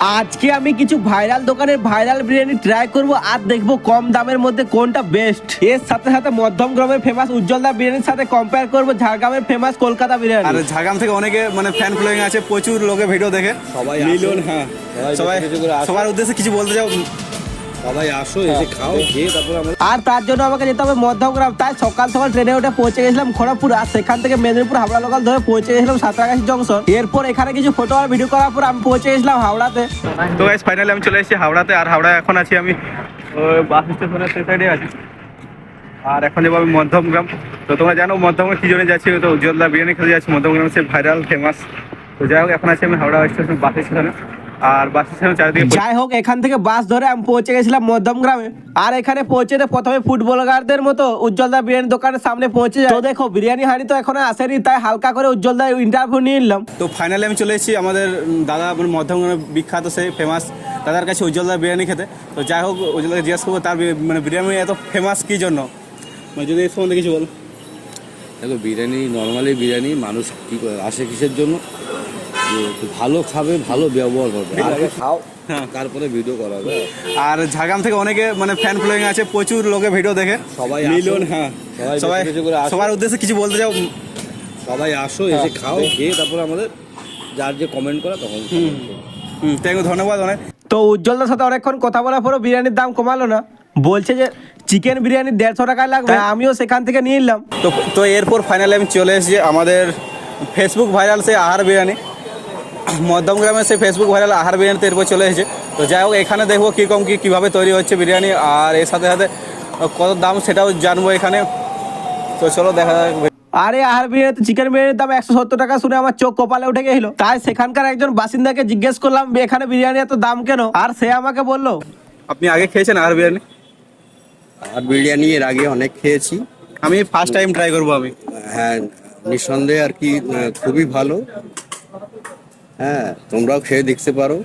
আজকে আমি কিছু ভাইরাল দোকানের ভাইরাল বিরিয়ানি ট্রাই করব আর দেখব কম দামের মধ্যে কোনটা বেস্ট এর সাথে সাথে মধ্যম গ্রামের ফেমাস উজ্জ্বলদা বিরিয়ানির সাথে কম্পেয়ার করব ঝাড়গ্রামের ফেমাস কলকাতা বিরিয়ানি। আর ঝাড়গ্রাম থেকে অনেকে মানে ফ্যান ফলোয়িং আছে প্রচুর লোকে ভিডিও দেখে। সবাই মিলন হ্যাঁ। সবাই। সবার উদ্দেশ্যে কিছু বলতে চাও? সবাই আসো এসে খাও খেয়ে তারপর আমাদের আর তার জন্য আমাকে যেতে হবে মধ্যমগ্রাম তাই সকাল সকাল ট্রেনে উঠে পৌঁছে গেছিলাম খড়গপুর আর সেখান থেকে মেদিনীপুর হাওড়া লোকাল ধরে পৌঁছে গেছিলাম সাঁতরাগাছি জংশন এরপর এখানে কিছু ফটো আর ভিডিও করার পর আমি পৌঁছে গেছিলাম হাওড়াতে। তো গাইস ফাইনালি আমি চলে এসেছি হাওড়াতে আর হাওড়া এখন আছি আমি বাস স্টেশনের সেই সাইডে আছি। আর এখন যাব আমি মধ্যমগ্রাম। তো তোমরা জানো মধ্যমগ্রাম কি জন্য যাচ্ছি তো উজ্জ্বলদা বিরিয়ানি খেতে যাচ্ছি। মধ্যমগ্রাম সে ভাইরাল ফেমাস তো যাই হোক এখন আছি আমি হাওড়া স্টেশন বাস স্টেশনে আর বাস স্টেশনের চারিদিকে যাই হোক এখান থেকে বাস ধরে আমি পৌঁছে গেছিলাম মধ্যমগ্রামে আর এখানে পৌঁছে তো প্রথমে ফুটবলারদের মতো উজ্জ্বলদা বিরিয়ানি দোকানের সামনে পৌঁছে যায়। তো দেখো বিরিয়ানি হাঁড়ি তো এখনও আসেনি তাই হালকা করে উজ্জ্বলদা ইন্টারভিউ নিয়ে নিলাম। তো ফাইনালি আমি চলে এসেছি আমাদের দাদা মানে মধ্যমগ্রামের বিখ্যাত সেই ফেমাস দাদার কাছে উজ্জ্বলদা বিরিয়ানি খেতে। তো যাই হোক উজ্জ্বলদাকে জিজ্ঞেস করব তার মানে বিরিয়ানি এত ফেমাস কী জন্য? মানে যদি এর সম্বন্ধে কিছু বল। দেখো বিরিয়ানি নর্মালি বিরিয়ানি মানুষ কি করে আসে কিসের জন্য? ভালো খাবে ভালো ব্যবহার করবে আগে খাও হ্যাঁ। তারপরে ভিডিও করা হবে আর ঝাড়গ্রাম থেকে অনেকে মানে ফ্যান ফলোয়িং আছে প্রচুর লোকে ভিডিও দেখে। সবাই আসো। মিলিয়ন হ্যাঁ। সবাই। সবার উদ্দেশ্যে কিছু বলতে চাও? সবাই আসো এসে খাও খেয়ে তারপর আমাদের যার যে কমেন্ট করা তখন হুম। থ্যাংক ইউ ধন্যবাদ অনেক। তো উজ্জ্বলদার সাথে অনেকক্ষণ কথা বলার পরও বিরিয়ানির দাম কমালো না। বলছে যে চিকেন বিরিয়ানি দেড়শো টাকায় লাগবে আমিও সেখান থেকে নিয়ে নিলাম। তো তো এরপর ফাইনালি আমি চলে এসেছি আমাদের ফেসবুক ভাইরাল সেই আহার বিরিয়ানি। মধ্যমগ্রামের সেই ফেসবুক ভাইরাল আহার বিরিয়ানিতে এরপর চলে এসেছে। তো যাই হোক এখানে দেখব কীরকম কী কীভাবে তৈরি হচ্ছে বিরিয়ানি। আর এর সাথে সাথে কত দাম সেটাও জানব এখানে। তো চলো দেখা যাক। আরে আহার বিরিয়ানিতে চিকেন বিরিয়ানির দাম একশো সত্তর টাকা শুনে আমার চোখ কপালে উঠে গেছিল। তাই সেখানকার একজন বাসিন্দাকে জিজ্ঞেস করলাম এখানে বিরিয়ানি এত দাম কেন? আর সে আমাকে বলল আপনি আগে খেয়েছেন আহার বিরিয়ানি? আর বিরিয়ানি এর আগে অনেক খেয়েছি। আমি ফার্স্ট টাইম ট্রাই করব আমি। হ্যাঁ নিঃসন্দেহে আর কি খুবই ভালো। হ্যাঁ তোমরাও খেয়ে দেখতে পারো।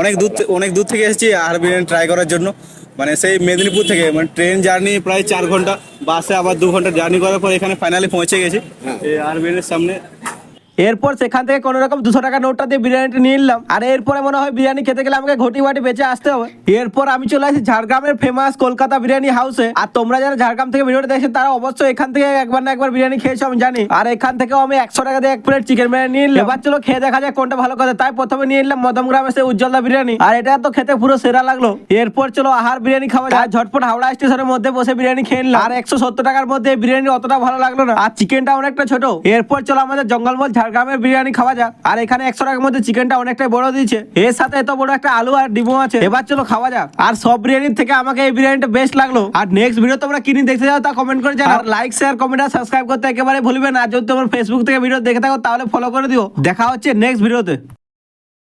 অনেক দূর অনেক দূর থেকে এসেছি আর বিরিয়ানি ট্রাই করার জন্য। মানে সেই মেদিনীপুর থেকে মানে ট্রেন জার্নি প্রায় চার ঘণ্টা বাসে আবার দু ঘণ্টা জার্নি করার পর এখানে ফাইনালি পৌঁছে গেছি। আর আহার বিরিয়ানির সামনে এরপর সেখান থেকে কোনো রকম দুশো টাকা নোটটা দিয়ে বিরিয়ানিটা নিয়ে নিলাম। আর এরপরে মনে হয় বিরিয়ানি খেতে গেলে আমাকে ঘটি বাটি বেঁচে আসতে হবে। এরপর আমি চলে আসি ঝাড়গ্রামের ফেমাস কলকাতা বিরিয়ানি হাউসে আর তোমরা যারা ঝাড়গ্রাম থেকে ভিডিওটা দেখছ, তারা অবশ্যই এখান থেকে একবার না একবার বিরিয়ানি খেয়েছো, আমি জানি। আর এখান থেকেও আমি একশো টাকা দিয়ে এক প্লেট চিকেন বিরিয়ানি নিয়ে এবার চলো খেয়ে দেখা যায় কোনটা ভালো কথা তাই প্রথমে নিয়ে নিলাম মদমগ্রামে সে উজ্জ্বলদা বিরিয়ানি। আর এটা তো খেতে পুরো সেরা লাগল। এরপর চলো আহার বিরিয়ানি খাওয়া যায় ঝটপট হাওড়া স্টেশনের মধ্যে বসে বিরিয়ানি খেয়ে নিলাম। আর একশো সত্তর টাকার মধ্যে বিরিয়ানি অতটা ভালো লাগল না। আর চিকেনটা অনেকটা ছোট। এরপর চলো আমাদের জঙ্গলমল ঝাড়গ্রামের বিরিয়ানি খাওয়া যাক। আর এখানে একশো টাকার মধ্যে চিকেনটা অনেকটাই বড় দিয়েছে। এর সাথে এত বড় একটা আলু আর ডিমো আছে। এবার চলো খাওয়া যাক। আর সব বিরিয়ানির থেকে আমাকে এই বিরিয়ানিটা বেস্ট লাগল। আর নেক্সট ভিডিও তোমরা কিনে দেখতে যাও তা কমেন্ট করে জানাও। লাইক শেয়ার কমেন্ট আর সাবস্ক্রাইব করতে একেবারে ভুলবে না। যদি তোমার ফেসবুক থেকে ভিডিও দেখে থাকো, তাহলে ফলো করে দিও। দেখা হচ্ছে নেক্সট ভিডিওতে